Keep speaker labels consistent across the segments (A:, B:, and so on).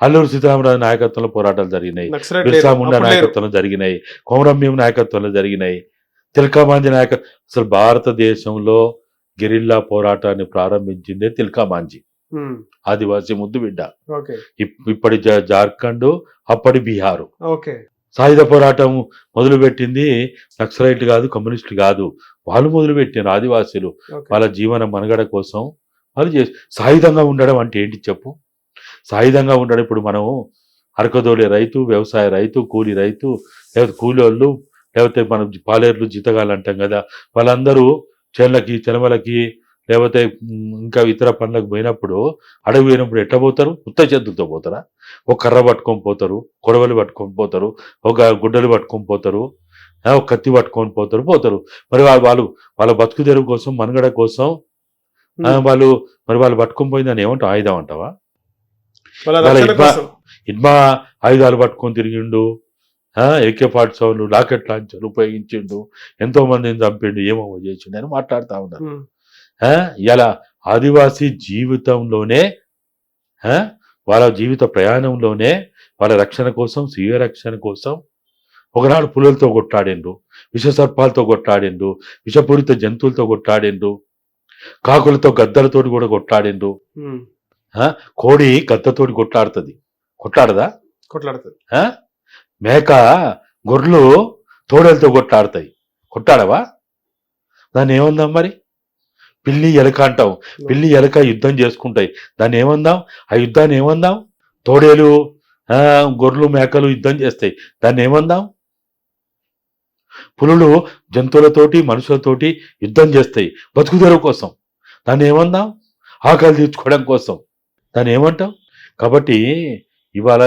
A: అల్లూరు సీతారామరాజు నాయకత్వంలో పోరాటాలు జరిగినాయి.
B: నక్సలైట్
A: బిర్సా. ముండా. నాయకత్వంలో జరిగినాయి. కొమరంభీం నాయకత్వంలో జరిగినాయి. తిల్కామాంజీ నాయక అసలు భారతదేశంలో గెరిల్లా పోరాటాన్ని ప్రారంభించిందే తిల్కామాంజీ. ఆదివాసీ ముద్దు బిడ్డ. ఇప్పటి జార్ఖండ్ అప్పటి బీహారు. సాయుధ పోరాటం మొదలుపెట్టింది నక్సలైట్లు కాదు కమ్యూనిస్టులు కాదు. వాళ్ళు మొదలుపెట్టారు ఆదివాసీలు. వాళ్ళ జీవన మనుగడ కోసం వాళ్ళు సాయుధంగా ఉండడం అంటే ఏంటి చెప్పు? సాయుధంగా ఉండడం ఇప్పుడు మనం అరకదోలే రైతు వ్యవసాయ రైతు కూలి రైతు లేకపోతే కూలోళ్ళు లేకపోతే మనం పాలేర్లు జీతగాళ్ళు అంటాం కదా వాళ్ళందరూ చేనులకి చెలమలకి లేకపోతే ఇంకా ఇతర పనులకు పోయినప్పుడు అడవి పోయినప్పుడు ఎట్లా పోతారు? ఉత్త చేతులతో పోతారా? ఒక కర్ర పట్టుకొని పోతారు కొడవలు పట్టుకొని పోతారు ఒక గుడ్డలు పట్టుకొని పోతారు ఒక కత్తి పట్టుకొని పోతారు పోతారు. మరి వాళ్ళు వాళ్ళు వాళ్ళ బతుకు తెరువు కోసం మనుగడ కోసం వాళ్ళు మరి వాళ్ళు పట్టుకొని పోయిందని ఏమంటావు? ఆయుధం అంటావా? ఇడ్మా ఆయుధాలు పట్టుకొని తిరిగిండు. ఏకే ఫార్టీ సెవెన్ రాకెట్ లాంచర్లు ఉపయోగించిండు. ఎంతో మందిని చంపిండు. ఏమో చేసిండు అని మాట్లాడుతా ఉన్నారు. ఇలా ఆదివాసీ జీవితంలోనే వాళ్ళ జీవిత ప్రయాణంలోనే వాళ్ళ రక్షణ కోసం స్వీయ రక్షణ కోసం ఒకనాడు పులులతో కొట్లాడిండ్రు విష సర్పాలతో కొట్లాడిండ్రు విషపూరిత జంతువులతో కొట్లాడిండ్రు కాకులతో గద్దలతోటి కూడా కొట్లాడిండ్రు
B: ఉమ్,
A: కోడి గద్దతోటి కొట్లాడుతుంది. కొట్లాడదా?
B: కొట్లాడుతుంది?
A: మేక గొర్రెలు తోడలతో కొట్లాడతాయి. కొట్టాడవా దాన్ని ఏమందాం మరి? పిల్లి ఎలక అంటాం పిల్లి ఎలక యుద్ధం చేసుకుంటాయి. దాన్ని ఏమందాం? ఆ యుద్ధాన్ని ఏమందాం? తోడేలు గొర్రెలు మేకలు యుద్ధం చేస్తాయి. దాన్ని ఏమందాం? పులులు జంతువులతోటి మనుషులతోటి యుద్ధం చేస్తాయి. బతుకుదెరువు కోసం. దాన్ని ఏమందాం? ఆకలి తీర్చుకోవడం కోసం. దాన్ని ఏమంటాం? కాబట్టి ఇవాళ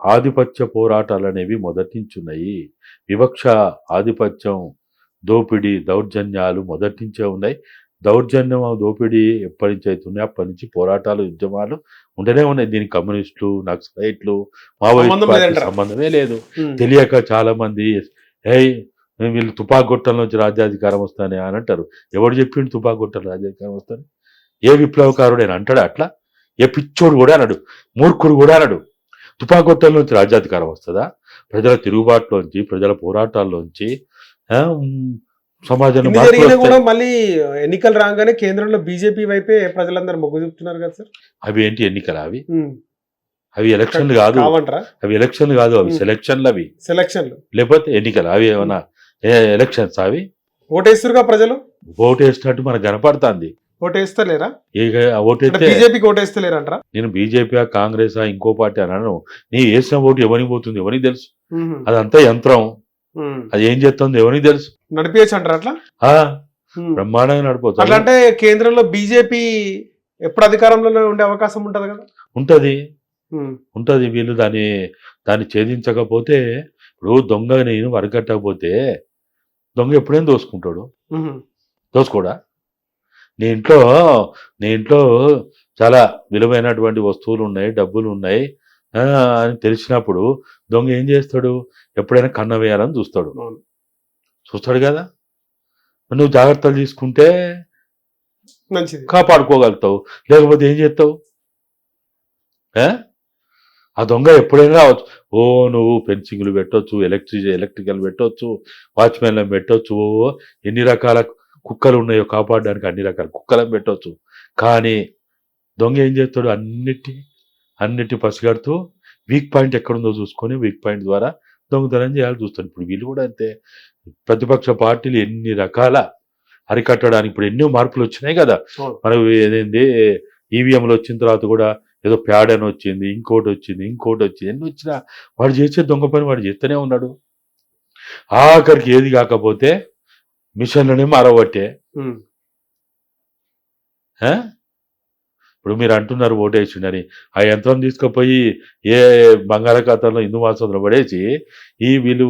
A: ఆధిపత్య పోరాటాలు అనేవి మొదటి నుంచి ఉన్నాయి వివక్ష ఆధిపత్యం దోపిడీ దౌర్జన్యాలు మొదటి నుంచే ఉన్నాయి. దౌర్జన్యం దోపిడీ ఎప్పటి నుంచి అవుతున్నాయి? అప్పటి నుంచి పోరాటాలు ఉద్యమాలు ఉంటూనే ఉన్నాయి. దీనికి కమ్యూనిస్టులు నక్సలైట్లు మావోయిస్ట్? సంబంధమే లేదు. తెలియక చాలా మంది ఏయ్ వీళ్ళు తుపాకు గుట్టల నుంచి రాజ్యాధికారం వస్తానే అని అంటారు. ఎవడు చెప్పిండు తుపాకు గుట్టల రాజ్యాధికారం వస్తాను? ఏ విప్లవకారుడైనా అంటాడు అట్లా? ఏ పిచ్చోడు కూడా అనడు మూర్ఖుడు కూడా అనడు. తుపాకు గుట్టల నుంచి రాజ్యాధికారం వస్తుందా? ప్రజల తిరుగుబాటులోంచి ప్రజల పోరాటాల్లోంచి సమాజంలో.
B: కూడా మళ్ళీ ఎన్నికలు రాగానే కేంద్రంలో బీజేపీ వైపే ప్రజలందరూ మొగ్గు చూపుతున్నారు కదా సార్?
A: అవి ఏంటి ఎన్నికలు అవి? అవి ఎలక్షన్లు కాదు. అవి ఎలక్షన్లు కాదు అవి. సెలక్షన్లు అవి.
B: సెలక్షన్లు.
A: లేకపోతే ఎన్నికలు అవి ఏమన్నా ఎలక్షన్స్ అవి?
B: ఓటేస్తురుగా ప్రజలు?
A: ఓటు వేసినట్టు మనకు కనపడుతుంది.
B: ఓటేస్తలేరా? బీజేపీకి ఓటేస్తలేరంటారా?
A: నేను బీజేపీ కాంగ్రెస్ ఇంకో పార్టీ అన్నాను. నీ వేసిన ఓటు ఎవరికి పోతుంది? ఎవరికి తెలుసు? అదంతా యంత్రం. అది ఏం చేస్తుంది? ఎవరికి తెలుసు?
B: నడిపించచ్చు అంటారా అట్లా.
A: బ్రహ్మాండంగా
B: అట్లా
A: నడిపోతుంది
B: అంటే కేంద్రంలో బీజేపీ ఎప్పుడు అధికారంలో ఉండే అవకాశం ఉంటది కదా?
A: ఉంటది. ఉంటది. వీళ్ళు దాన్ని దాన్ని ఛేదించకపోతే ఇప్పుడు దొంగ నేను వరకట్టకపోతే దొంగ ఎప్పుడైనా దోసుకుంటాడు. దోసుకోడా? నీ ఇంట్లో నీ ఇంట్లో చాలా విలువైనటువంటి వస్తువులు ఉన్నాయి డబ్బులు ఉన్నాయి అని తెలిసినప్పుడు దొంగ ఏం చేస్తాడు? ఎప్పుడైనా కన్న వేయాలని చూస్తాడు. చూస్తాడు కదా? నువ్వు జాగ్రత్తలు తీసుకుంటే
B: మంచిది.
A: కాపాడుకోగలుగుతావు. లేకపోతే ఏం చేస్తావు? ఆ? దొంగ ఎప్పుడైనా రావచ్చు. ఓ నువ్వు ఫెన్సింగ్లు పెట్టొచ్చు ఎలక్ట్రిక్ ఎలక్ట్రికల్ పెట్టొచ్చు వాచ్మెన్లను పెట్టొచ్చు ఓ ఎన్ని రకాల కుక్కలు ఉన్నాయో కాపాడడానికి అన్ని రకాల కుక్కలను పెట్టొచ్చు. కానీ దొంగ ఏం చేస్తాడు? అన్నిటి అన్నిటి పసిగడుతూ వీక్ పాయింట్ ఎక్కడుందో చూసుకొని వీక్ పాయింట్ ద్వారా దొంగతనం చేయాలి చూస్తాడు. ఇప్పుడు వీళ్ళు కూడా అంతే. ప్రతిపక్ష పార్టీలు ఎన్ని రకాల అరికట్టడానికి ఇప్పుడు ఎన్నో మార్పులు వచ్చినాయి కదా. మనకు ఏదేంది? ఈవీఎంలు వచ్చిన తర్వాత కూడా ఏదో ప్యాడ్ అని వచ్చింది ఇంకోటి వచ్చింది ఇంకోటి వచ్చింది. ఎన్ని వచ్చినా వాడు చేసే దొంగ పని వాడు చేస్తూనే ఉన్నాడు. ఆఖరికి ఏది కాకపోతే మిషన్లనే ఆ? ఇప్పుడు మీరు అంటున్నారు ఓటేసిండని. ఆ యంత్రం తీసుకుపోయి ఏ బంగాళాఖాతంలో హిందూ మాసంలో పడేసి ఈ వీళ్ళు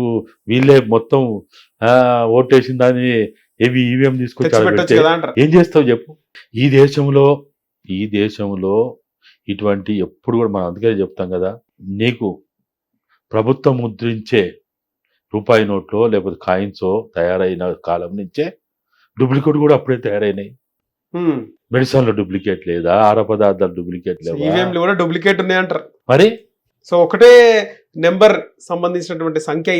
A: వీళ్ళే మొత్తం ఆ, ఓటేసిన దాన్ని ఏవి ఈవీఎం తీసుకొచ్చి
B: తెచ్చి
A: ఆడ
B: పెట్టచ్చు
A: పెడితే
B: కదా అంటారు.
A: ఏం చేస్తావు చెప్పు. ఈ దేశంలో ఈ దేశంలో ఇటువంటి ఎప్పుడు కూడా మనం అందుకే చెప్తాం కదా. నీకు ప్రభుత్వం ముద్రించే రూపాయి నోట్లో లేకపోతే కాయిన్సో తయారైన కాలం నుంచే డూప్లికేట్ కూడా అప్పుడే తయారైనాయి.
B: ఉమ్,
A: మెడిసిన్లో డూప్లికేట్ లేదా ఆహార పదార్థాలు డూప్లికేట్
B: ఈవీఎంలు కూడా డూప్లికేట్ ఉన్నాయి అంటారు
A: మరి?
B: సో ఒకటే నెంబర్ సంబంధించినటువంటి సంఖ్య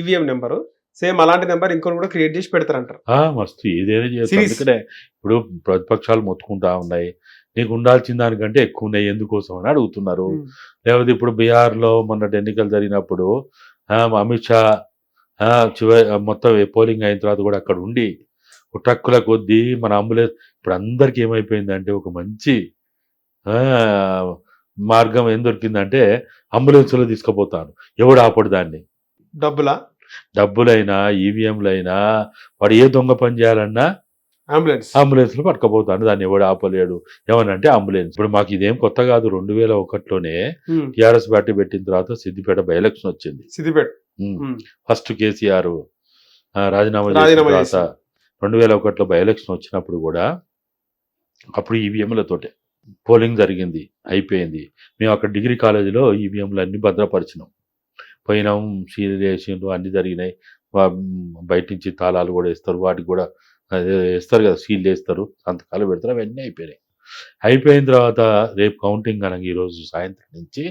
B: ఈవీఎం నెంబరు. సేమ్ అలాంటి నెంబర్ ఇంకోటి కూడా క్రియేట్ చేసి పెడతారంటారు.
A: మస్తు ఏదైనా చేస్తాం. అందుకనే ఇప్పుడు ప్రతిపక్షాలు మొత్తుకుంటా ఉన్నాయి. నీకు ఉండాల్సిన దానికంటే ఎక్కువ ఉన్నాయి ఎందుకోసం అని అడుగుతున్నారు. లేకపోతే ఇప్పుడు బీహార్లో మొన్నటి ఎన్నికలు జరిగినప్పుడు అమిత్ షా చివరి మొత్తం పోలింగ్ అయిన తర్వాత కూడా అక్కడ ఉండి ట్రక్కుల కొద్దీ మన అంబులెన్స్ ఇప్పుడు అందరికి ఏమైపోయిందంటే ఒక మంచి మార్గం ఏం దొరికిందంటే అంబులెన్స్లో తీసుకుపోతాను. ఎవడు ఆపడు దాన్ని?
B: డబ్బులా?
A: డబ్బులైనా ఈవీఎంలైనా వాడు ఏ దొంగ పని చేయాలన్నా
B: అంబులెన్స్
A: అంబులెన్స్లో పట్టుకపోతాను దాన్ని ఎవడు ఆపలేడు. ఏమనంటే అంబులెన్స్ ఇప్పుడు మాకు ఇదేం కొత్త కాదు రెండు వేల ఒకటిలోనే టిఆర్ఎస్ పార్టీ పెట్టిన తర్వాత సిద్దిపేట బై ఎలక్షన్ వచ్చింది.
B: సిద్దిపేట.
A: ఫస్ట్ కేసీఆర్ రాజీనామా చేసిన తర్వాత. రెండు వేల ఒకటిలో బై ఎలక్షన్ వచ్చినప్పుడు కూడా అప్పుడు ఈవీఎంలతోటే పోలింగ్ జరిగింది అయిపోయింది. మేము అక్కడ డిగ్రీ కాలేజీలో ఈవీఎంలు అన్ని భద్రపరిచినాం. పోయినాం వేసిండ్రు అన్ని జరిగినాయి. బయట నుంచి తాళాలు కూడా వేస్తారు వాటికి కూడా అదే వేస్తారు కదా సీల్ వేస్తారు సంతకాలు పెడతారు అవన్నీ అయిపోయినాయి. అయిపోయిన తర్వాత రేపు కౌంటింగ్ కనుక ఈరోజు సాయంత్రం నుంచి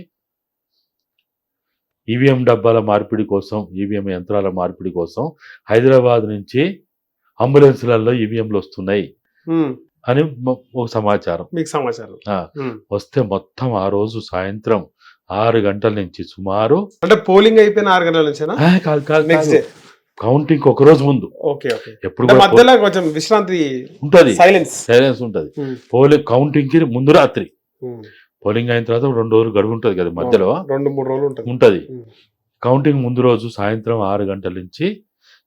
A: ఈవీఎం డబ్బాల మార్పిడి కోసం ఈవీఎం యంత్రాల మార్పిడి కోసం హైదరాబాద్ నుంచి అంబులెన్స్లలో ఈవీఎంలు వస్తున్నాయి
B: ఉమ్.
A: అని ఒక సమాచారం.
B: మీకు సమాచారం.
A: వస్తే మొత్తం ఆ రోజు సాయంత్రం ఆరు గంటల నుంచి సుమారు
B: అంటే పోలింగ్ అయిపోయిన ఆరు గంటల
A: కాదు కాదు
B: డే
A: కౌంటింగ్ ఒక రోజు ముందు.
B: Okay okay.
A: ఎప్పుడు
B: మధ్యలో కొంచెం విశ్రాంతి
A: ఉంటది.
B: సైలెన్స్.
A: సైలెన్స్ ఉంటది. పోలింగ్ కౌంటింగ్కి ముందు రాత్రి. పోలింగ్ అయిన తర్వాత రెండు రోజులు గడువు ఉంటది కదా మధ్యలో.
B: రెండు మూడు రోజులు ఉంటుంది.
A: కౌంటింగ్ ముందు రోజు సాయంత్రం ఆరు గంటల నుంచి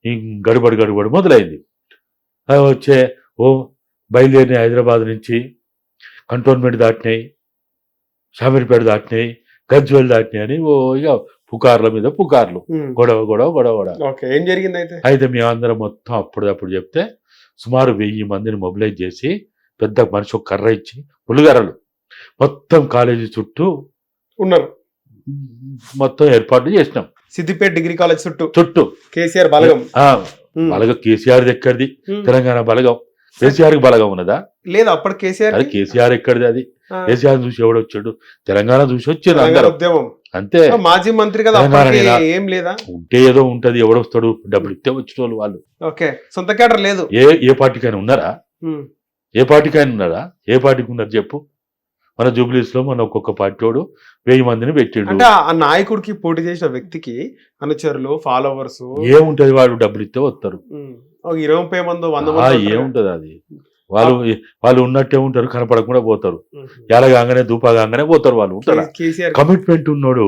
A: ఈ గడుబడి గడుబడి మొదలైంది. వచ్చే ఓ బయలుదేరిన హైదరాబాద్ నుంచి కంటోన్మెంట్ దాటినాయి. షామీర్పేట దాటినాయి. గజ్వెల్ దాటినాయి అని ఓ ఇక పుకార్ల మీద పుకార్లు.
B: ఉమ్.
A: గొడవ గొడవ గొడవ గొడవ.
B: ఓకే ఏం జరిగింది అయితే
A: అయితే మేమందరం మొత్తం అప్పుడప్పుడు చెప్తే సుమారు వెయ్యి మందిని మొబిలైజ్ చేసి పెద్ద మనిషి ఒక కర్ర ఇచ్చి పులిగర్రలు మొత్తం కాలేజీ చుట్టూ
B: ఉన్నారు.
A: మొత్తం ఏర్పాట్లు చేసినాం.
B: సిద్దిపేట డిగ్రీ కాలేజ్ చుట్టూ?
A: చుట్టూ.
B: కేసీఆర్ బలగం? ఉమ్.
A: బలగం కేసీఆర్ ఎక్కడిది?
B: ఉమ్.
A: తెలంగాణ బలగం. కేసీఆర్కి బలగం ఉన్నదా?
B: లేదు అప్పుడు కేసీఆర్
A: కేసీఆర్ ఎక్కడిది అది? కేసీఆర్ చూసి ఎవడు వచ్చాడు తెలంగాణ చూసి వచ్చారు అందరం. అంతే.
B: మాజీ మంత్రి కదా? ఏం లేదా?
A: ఉంటే ఏదో ఉంటది ఎవడొస్తాడు డబ్బులు ఇస్తే వచ్చిన వాళ్ళు. వాళ్ళు
B: ఓకే సొంత కేటర్ లేదు.
A: ఏ ఏ పార్టీకైనా ఉన్నారా. ఏ పార్టీకైనా ఉన్నారా? ఏ పార్టీకి ఉన్నారు చెప్పు. మన జూబ్లీస్లో మన ఒక్కొక్క పార్టీ వాడు వెయ్యి మందిని పెట్టిండు.
B: అంటే ఆ నాయకుడికి పోటీ చేసిన వ్యక్తికి అనుచరులు ఫాలోవర్స్
A: ఏముంటది వాడు డబ్బులు ఇస్తే వస్తారు
B: ఇరవై ముప్పై మంది వంద.
A: ఏముంటది అది? వాళ్ళు వాళ్ళు ఉన్నట్టే ఉంటారు కనపడకుండా పోతారు. ఎలాగానే దూపాగానే పోతారు వాళ్ళు ఉంటారా? కమిట్మెంట్ ఉన్నోడు.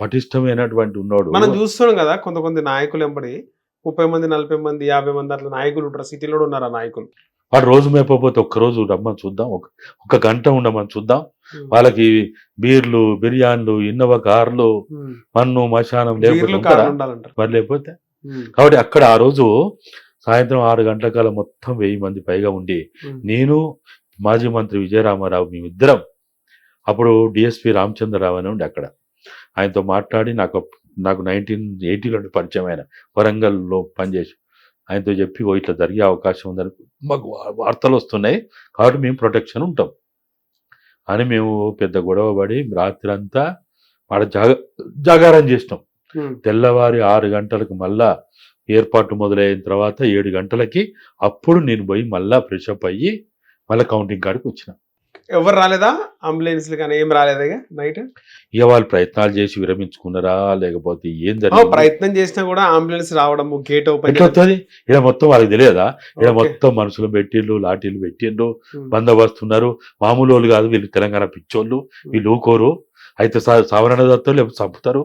A: పటిష్టమైనటువంటి ఉన్నోడు.
B: మనం చూస్తున్నాం కదా కొంత కొంత నాయకులు ఎంబడి ముప్పై మంది నలభై మంది యాభై మంది అట్లా నాయకులు ఉంటారు సిటీలో ఉన్నారు ఆ నాయకులు?
A: వాడు రోజు మేపపోతే ఒక్క రోజు రమ్మని చూద్దాం ఒక ఒక గంట ఉండమని చూద్దాం. వాళ్ళకి బీర్లు బిర్యానీలు ఇన్నోవా కార్లు. మన్ను మశానం లేకపోతే మరి లేకపోతే. కాబట్టి అక్కడ ఆ రోజు సాయంత్రం ఆరు గంటల కాలం మొత్తం వెయ్యి మంది పైగా ఉండి. నేను మాజీ మంత్రి విజయరామారావు మేమిద్దరం అప్పుడు డిఎస్పి రామచంద్రరావు అని ఉండే అక్కడ ఆయనతో మాట్లాడి నాకు నాకు నైన్టీన్ ఎయిటీలో పరిచయం ఆయన వరంగల్లో పనిచేసి ఆయనతో చెప్పి ఓ ఇట్లా జరిగే అవకాశం ఉందని మాకు వార్తలు వస్తున్నాయి కాబట్టి మేము ప్రొటెక్షన్ ఉంటాం అని మేము పెద్ద గొడవ పడి రాత్రి అంతా ఆడ జాగ జాగారం చేసినాం. తెల్లవారి ఆరు గంటలకు మళ్ళా ఏర్పాటు మొదలైన తర్వాత ఏడు గంటలకి అప్పుడు నేను పోయి మళ్ళా ఫ్రెష్ అప్ అయ్యి మళ్ళీ కౌంటింగ్ కాడికి వచ్చిన.
B: ఎవరు రాలేదా? అంబులెన్స్ కానీ ఏం రాలేదా నైట్?
A: ఇక వాళ్ళు ప్రయత్నాలు చేసి విరమించుకున్నారా? లేకపోతే ఏం జరిగింది?
B: ప్రయత్నం చేసినా కూడా అంబులెన్స్ రావడము గేట్ ఓపెన్
A: వస్తుంది ఇక్కడ మొత్తం వాళ్ళకి తెలియదా? ఇక్కడ మొత్తం మనుషులు పెట్టిండ్రు లాఠీలు పెట్టిండ్రు బందోబస్తు ఉన్నారు మామూలు వాళ్ళు కాదు వీళ్ళు తెలంగాణ పిచ్చోళ్ళు. వీళ్ళు ఊకోరు. అయితే సావరణ దత్తారు లేకపోతే చంపుతారు?